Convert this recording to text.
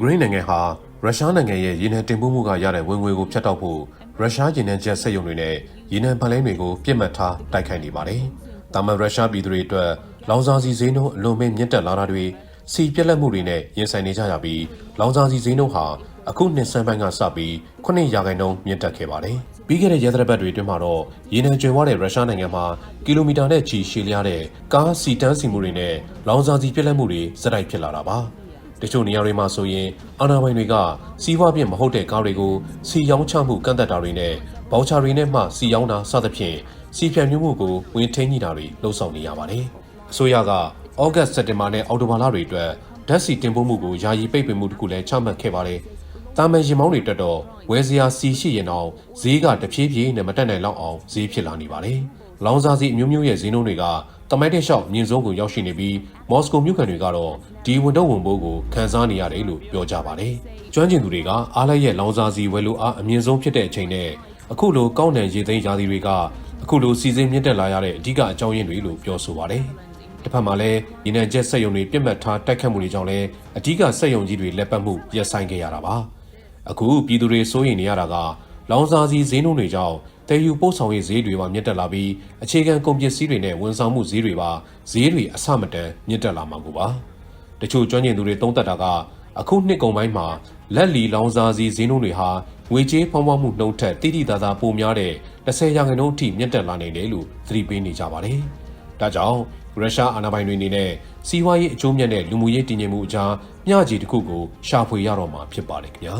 ကရိန်းနိုင်ငံဟာရုရှားနိုင်ငံရဲ့ရေနံတင်ပို့မှုကရတဲ့ဝင်ငွေကိုဖျက်တောက်ဖို့ရုရှားရေနံချက်စက်ရုံတွေနဲ့ရေနံပန်လိုင်းတွေကိုပြစ်မှတ်ထားတိုက်ခိုက်နေပါတယ်။တာမန်ရုရှားပြည်သူတွေအတွက်လောင်စာစီဈေးနှုန်းအလွန်မဲ့မြင့်တက်လာတာတွေစီပြက်လက်မှုတွေနဲ့ရင်ဆိုင်နေကြရပြီးလောင်စာစီဈေးနှုန်းဟာအခုနှစ်ဆန်းပိုင်းကစပြီး9ရာခိုင်နှုန်းမြင့်တက်ခဲ့ပါတယ်။ပြီးခဲ့တဲ့ရဲသရပတ်တွေအတွင်းမှာတော့ရေနံကျွဲဝတဲ့ရုရှားနိုင်ငံမှာကီလိုမီတာနဲ့ချီရှည်လျားတဲ့ကားစီတန်းစီမှုတွေနဲ့လောင်စာစီပြက်လက်မှုတွေစတိုက်ဖြစ်လာတာပါ။ တချို့နေရာတွေမှာဆိုရင်အာဏာပိုင်တွေကစီးပွားပြင့်မဟုတ်တဲ့ကားတွေကိုစီရောင်းချမှုကန့်သက်တာတွေနဲ့ဘောက်ချာတွေနဲ့မှစီရောင်းတာစသဖြင့်စီဖြန့်မျိုးမှုကိုဝင်ထိန်းညှိတာတွေလှုံ့ဆော်နေရပါတယ်။အစိုးရကဩဂတ်စက်တင်ဘာနဲ့အောက်တိုဘာလတွေအတွက်ဓာတ်စီတင်ပို့မှုကိုယာယီပိတ်ပင်မှုတစ်ခုလည်းချမှတ်ခဲ့ပါတယ်။တာမန်ရင်မောင်းတွေတက်တော့ဝယ်စရာစီရှိရင်တော့ဈေးကတဖြည်းဖြည်းနဲ့မတက်နိုင်လောက်အောင်ဈေးဖြစ်လာနေပါတယ်။လောင်စာစီအမျိုးမျိုးရဲ့ဈေးနှုန်းတွေက တမိုက်တဲ့လျှောက်မြင့်ဆုံးကိုရောက်ရှိနေပြီးမော်စကိုမြို့ခံတွေကတော့ဒီဝန်တော့ဝန်ပိုးကိုခန်းစားနေရတယ်လို့ပြောကြပါတယ်။ကျွမ်းကျင်သူတွေကအားလိုက်ရဲ့လောင်စာစီဝယ်လိုအားအမြင့်ဆုံးဖြစ်တဲ့အချိန်နဲ့အခုလိုကောက်နံရေသိမ်းရာသီတွေကအခုလိုစီစဉ်မြင့်တက်လာရတဲ့အဓိကအကြောင်းရင်းတွေလို့ပြောဆိုပါတယ်။တစ်ဖက်မှာလည်းရင်းနှံချက်စက်ရုံတွေပြစ်မှတ်ထားတိုက်ခတ်မှုတွေကြောင့်လည်းအဓိကစက်ရုံကြီးတွေလက်ပတ်မှုရပ်ဆိုင်းခဲ့ရတာပါ။အခုပြည်သူတွေစိုးရိမ်နေရတာက လောင်စာစီဈေးနှုန်းတွေကြောင့်တည်ယူပို့ဆောင်ရေးဈေးတွေပါမြင့်တက်လာပြီးအခြေခံကုန်ပစ္စည်းတွေနဲ့ဝန်ဆောင်မှုဈေးတွေပါဈေးတွေအဆမတန်မြင့်တက်လာမှာကိုပါတချို့ကျွမ်းကျင်သူတွေသုံးသပ်တာကအခုနှစ်ကုန်ပိုင်းမှာလက်လီလောင်စာစီဈေးနှုန်းတွေဟာငွေကြေးဖောင်းပွားမှုနှုန်းထက်တိတိသားသားပိုများတဲ့10ရာခိုင်နှုန်းအထိမြင့်တက်လာနိုင်တယ်လို့သတိပေးနေကြပါတယ်ဒါကြောင့်ရုရှားအာဏာပိုင်တွေအနေနဲ့စီးပွားရေးအကျိုးမြတ်တဲ့လူမှုရေးတည်ငြိမ်မှုအကြားမျှခြေတစ်ခုကိုရှာဖွေရတော့မှာဖြစ်ပါတယ်ခင်ဗျာ